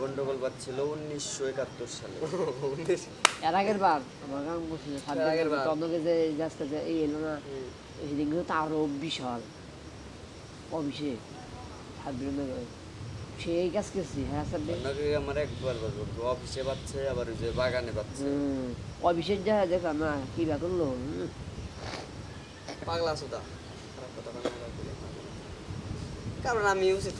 গন্ডগোল বাজছিল উনিশশো একাত্তর সালে। এর আগের বার আমার গান বলছিল যে যে এই এলো না সেদিন কিন্তু আরও বিশাল অভিষেক সাব্বির সেই কাজ করছি হ্যাঁ সাব্বির? আমার একবার বাজবো অফিসে আবার যে বাগানে পাচ্ছে অভিষেক যা দেখলাম না কি বা করল পাগলা সুদা খারাপ কথা বানানো লাগবে কারণ আমি উচিত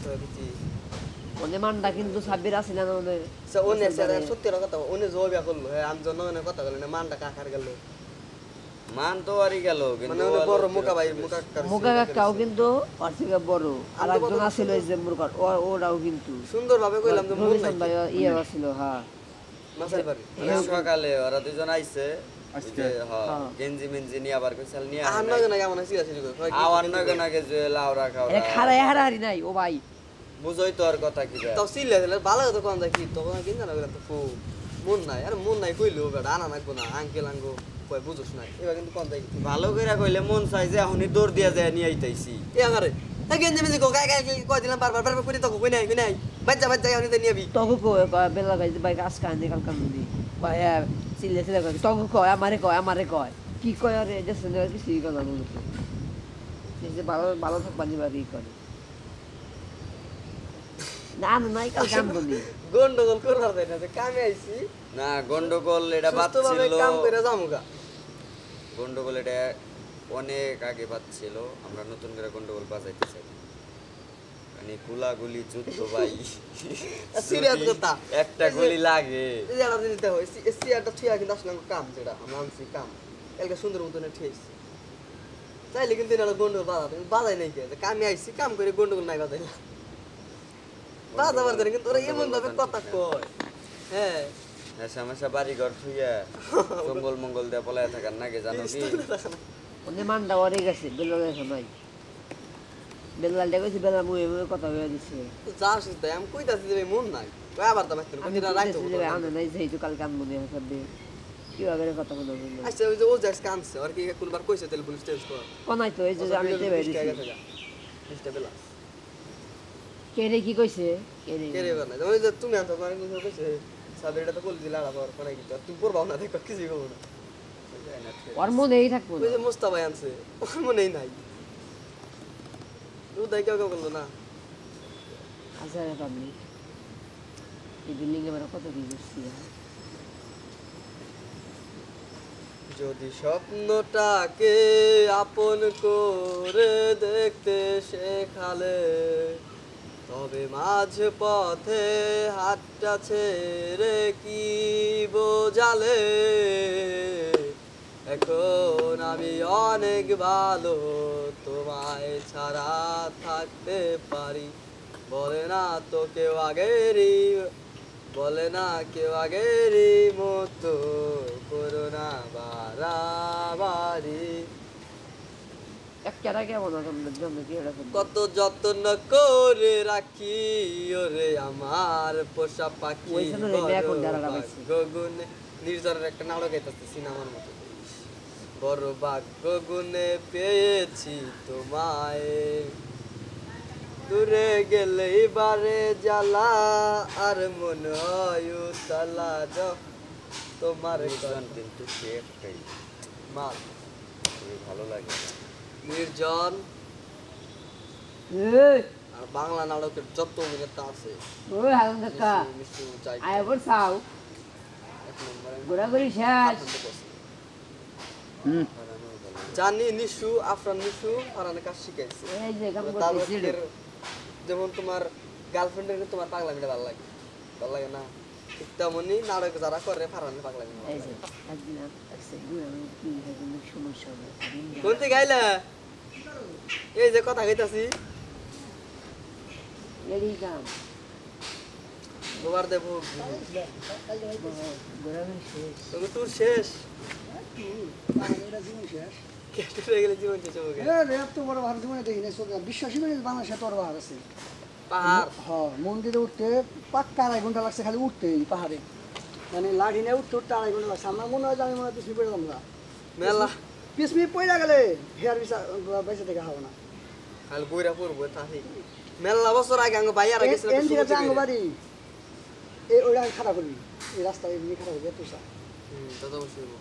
ওদের মানটা কিন্তু সাব্বির আসিল না ওদের অন্য স্যার সত্যি কথা অন্য জবিয়া করল হ্যাঁ আমি অনেক কথা বলি না মানটা কাকার গেল? মান তো আরই গেল কিন্তু মানে অনেক বড় মুখা ভাই কাকার মুখা কাকাও কিন্তু ওর থেকে বড় আর একজন আছিল এই যে মুরগার ও- ওরাও কিন্তু। সুন্দর ভাবে কইলাম যে মন নাই ভাই ইয়ে আছিল হ্যাঁ মাসাই পারি সকালে ওরা দুজন আইছে হ্যাঁ। গেঞ্জি মেঞ্জি নিয়ে আবার আছে আছে নাই ও ভাই। বুঝোই তো আর কথা কি। তাও সিলে দিলে ভালো তো কোন দেখি তখন কিন জানা গেলাম তো ফু মন নাই। আরে মন নাই কইলো বেটা আনা নাকবো না আঙ্কেল আঙ্গো কই বুঝছ নাই। এবার কিন্তু কোন দেখি? ভালো করে কইলে মন চাই যে এখনই দৌড় দিয়া যায় নিয়ে আইতাইছি। এ আমারে এ গেঞ্জি মেজি কো গায় গায় কই দিলাম বারবার বারবার কই তো কই নাই কই নাই? বাচ্চা বাচ্চা আমি তো নিবি তগু কয় কয় বেলা গাই যে বাইক আজকে আনি কালকে আনি কয় হ্যাঁ সিলে সিলে কয় তগু কয় আমারে কয় আমারে কয়। কি কয় আরে যে শুনে আর কিছুই কথা বলো তো যে ভালো ভালো থাকবা নিবার ই করে। নাই কাল কাম করি গন্ডগোল করবার দেয় না যে কামে আইছি। না গন্ডগোল এটা কাম করে যামুগা গন্ডগোল এটা অনেক আগে বাজছিল আমরা নতুন করে গন্ডগোল বাজাইতে চাই। মানে গুলাগুলি যুদ্ধ ভাই। যদি কথা। একটা গুলি লাগে। এই যে একটা জিনিস দেখো এই চেয়ারটা থুয়া কিন্তু আসলে কাম যেটা। আমরা আনছি কাম। একটা সুন্দর মতন ঠিয়েছি চাইলে কিন্তু এটা গন্ডগোল বাজাতে বাজাই নাই কে? কামে আইছি কাম করে গন্ডগোল নাই বাজাই বাজাবার ধরে কিন্তু ওরা এমন ভাবে কথা কয়। হ্যাঁ। নেশা মেশা বাড়ি ঘর থুইয়া জঙ্গল মঙ্গল দিয়ে পলায় থাকার নাকি জানো কি? ওনে মানটা ওরে গেছে বেলা গেছে নাই। বেলা দেখেছি বেলা মুয়ে মুয়ে কথা হয়ে দিছে। যা আসিস তাই আমি কইতাছি যে মন নাই। কই আবার তো মাইতে আমি রাইতো আনে নাই কালকে কীভাবে রে কথা বলব আচ্ছা ওই যে ও যাস কানছে আর কি কোনবার কইছে তেল পুলিশ টেস্ট কর কোনাই তো এই যে আমি তে বাইরে বিশটা বেলা কে রে কি কইছে বানা ওই যে তুমি আনতো মানে কিছু কইছে তো কোন কি তুমি পড়বাও না দেখো কিছু কইবো না। ওর মনেই থাকব ওই যে মুস্তাফা আনছে ওর মনেই নাই। ও দাই কেউ কেউ করল না। পাবলিক এই বিল্ডিং এ কত কি যদি স্বপ্নটাকে আপন করে দেখতে শেখালে তবে মাঝ পথে হাতটা ছেড়ে কি বোঝালে? এখন আমি অনেক ভালো, তোমায় ছাড়া থাকতে পারি। বলে না তো কেউ আগেরই, বলে না কেউ আগেরই মতো করোনা বাড়াবাড়ি। কেমন জন্য কি কত যত্ন করে রাখি ওরে আমার পোষা পাখি। গগুনে নির্জনের একটা নাটক আইতাছে সিনেমার মতো। বড় ভাগ্য পেয়েছি তোমায়। দূরে গেলেই বারে জ্বালা আর মনে হয় তালা তোমার কিন্তু সে একটাই। মাল ভালো লাগে। নির্জন। আর বাংলা নাটকের যত অভিনেতা আছে ওই কাকা আয় বল ঘোরাঘুরি শেষ। জানি নিশু আফরান নিশু ফারানের কাজ শিখাইছে। যেমন তোমার গার্লফ্রেন্ডের তোমার পাগলামিটা ভালো লাগে। ভালো লাগে না? ঠিক তেমনই নাটক যারা করে ফারানের পাগলামি কোন থেকে আইলা? এই যে কথা কইতাছি। এরই কাম গোবার দেব। তবে তোর শেষ। হয়ে বাংলাদেশে তোর আছে। পাহাড়। হ্যাঁ মন্দিরে উঠতে পাক্কা আড়াই ঘণ্টা লাগছে খালি উঠতে এই পাহাড়ে। মানে লাঠি নিয়ে উঠতে উঠতে আড়াই ঘণ্টা লাগছে। আমার মনে হয় আমি মনে হয় পিছনে পড়ে মেলা। পিছমি পয়লা গেলে হেয়ার বিসা বেঁচে থেকে হবে না। আর বইরা পড়ব তাহি মেলা বছর আগে আঙ্গ ভাইয়ারা গেছিল এন দিকে আঙ্গ বাড়ি। এই ওইটা খারাপ করবি। এই রাস্তা এমনি খারাপ হয়ে এত সা হুম তা তো অবশ্যই। হইবো।